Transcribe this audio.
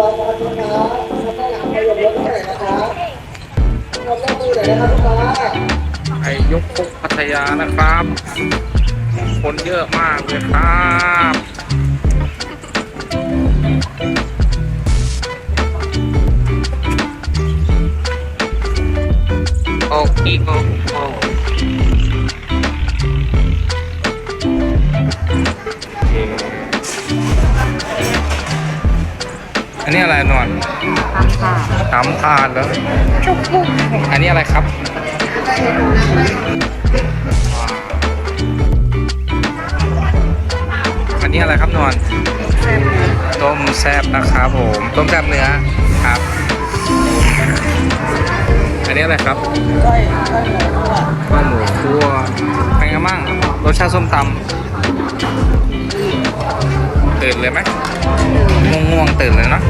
ร้อยครับลูกค้าถ้าหลังไปยกรถเท่าไหร่นะครับยกมือหน่อยนะครับลูกค้าไอ้ยกพกพัทยานะครับ คนเยอะมากเลยครับโอ้อีโอ้โอ้โอันนี้อะไรนวลทำค่ะทำทานแล้วอันนี้อะไรครับ อันนี้อะไรครับนวลต้มแซบนะครับผม ต้มแซบเนื้อครับ อันนี้อะไรครับก้อยก้อยหมูอะข้าวหมูคั่วเป็นไงบ้างรสชาติส้มตำตื่นเลยไหม ง่วงตื่นเลยเนาะ